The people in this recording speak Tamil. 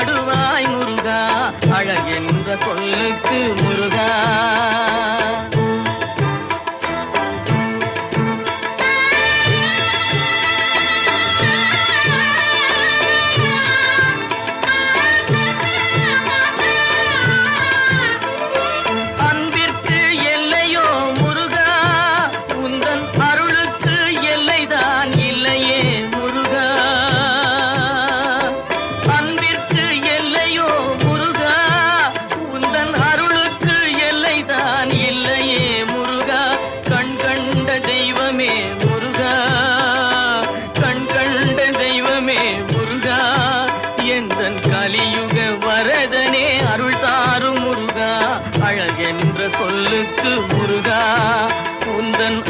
பாடுவ அழகென்ற சொல்லுக்கு முருகா உந்தன்